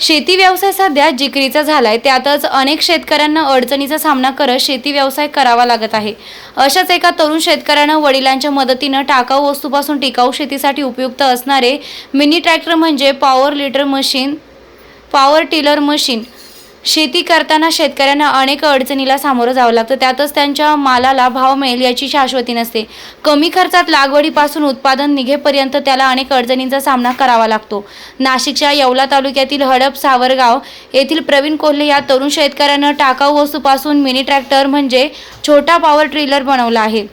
शेती व्यवसाय सध्या जिकरीचा झालाय. त्यातच अनेक शेतकऱ्यांना अडचणीचा सामना करत शेती व्यवसाय करावा लागत आहे. अशाच एका तरुण शेतकऱ्यानं वडिलांच्या मदतीनं टाकाऊ वस्तूपासून टिकाऊ शेतीसाठी उपयुक्त असणारे मिनी ट्रॅक्टर म्हणजे power tiller machine power tiller machine शेती करताना शेतकऱ्यांना अनेक अडचणीला सामोरं जावं लागतं. त्यातच त्यांच्या मालाला भाव मिळेल याची शाश्वती नसते. कमी खर्चात लागवडीपासून उत्पादन निघेपर्यंत त्याला अनेक अडचणींचा सामना करावा लागतो. नाशिकच्या येवला तालुक्यातील हडप सावरगाव येथील प्रवीण कोल्हे या तरुण शेतकऱ्यानं टाकाऊ वस्तूपासून मिनी ट्रॅक्टर म्हणजे छोटा पॉवर ट्रिलर बनवला आहे.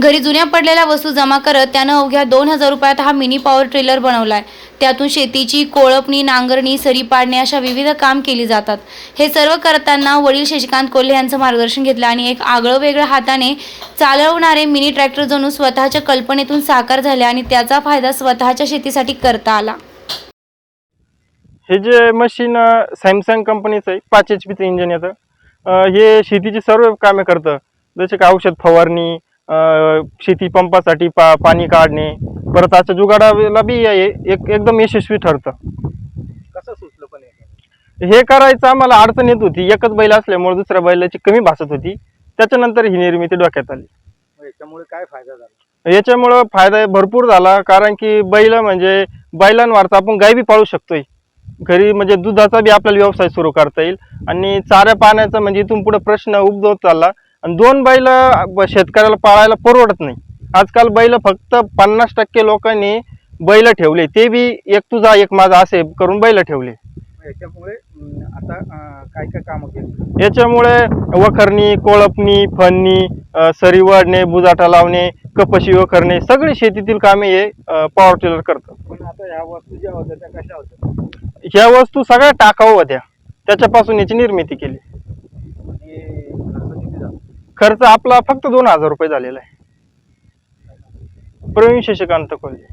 घरी जुन्या पडलेल्या वस्तू जमा करत त्यानं अवघ्या दोन हजार रुपयात हा मिनी पॉवर ट्रेलर बनवलाय. त्यातून शेतीची कोळपणी नांगरणी सरी पाडणे अशा विविध काम केली जातात. हे सर्व करताना वडील शशिकांत कोल्हे यांचं मार्गदर्शन घेतलं आणि एक आगळं वेगळं हाताने चालवणारे मिनी ट्रॅक्टर जणू स्वतःच्या कल्पनेतून साकार झाले आणि त्याचा फायदा स्वतःच्या शेतीसाठी करता आला. हे जे मशीन सॅमसंग कंपनीचं आहे पाच एच पीचं इंजिन येतं हे शेतीची सर्व कामे करतं. जसे का औषध फवारणी शेती पंपासाठी पा पाणी काढणे परत आता जुगाडाला बी एक एकदम यशस्वी ठरतं. कसं सुचलं पण हे? करायचं आम्हाला अडचण येत होती. एकच बैल असल्यामुळे दुसऱ्या बैलाची कमी भासत होती. त्याच्यानंतर ही निर्मिती डोक्यात आली. याच्यामुळे काय फायदा झाला? याच्यामुळं फायदा भरपूर झाला कारण की बैल म्हणजे बैलांवरचा आपण गाय बी पाळू शकतोय. घरी म्हणजे दुधाचा बी आपल्याला व्यवसाय सुरू करता येईल. आणि चाऱ्या पाण्याचा म्हणजे इथून पुढे प्रश्न उद्भवत चालला. आणि दोन बैल शेतकऱ्याला पाळायला परवडत नाही. आजकाल बैल फक्त पन्नास टक्के लोकांनी बैल ठेवले. ते बी एक तुझा एक माझा असे करून बैल ठेवले. याच्यामुळे आता काय काय कामं केली? याच्यामुळे वखरणी कोळपणी फणणी सरी वाढणे बुजाटा लावणे कपशी वखरणे सगळी शेतीतील कामे हे पॉवर टिलर करतात. पण आता ह्या वस्तू ज्या होत्या त्या कशा होत्या? ह्या वस्तू सगळ्या टाकाऊ होत्या. त्याच्यापासून याची निर्मिती केली आणि खर्च किती झाला खर्च आपला फक्त दोन हजार रुपये झालेला आहे. प्रवीण शशिकांत कोल्हे.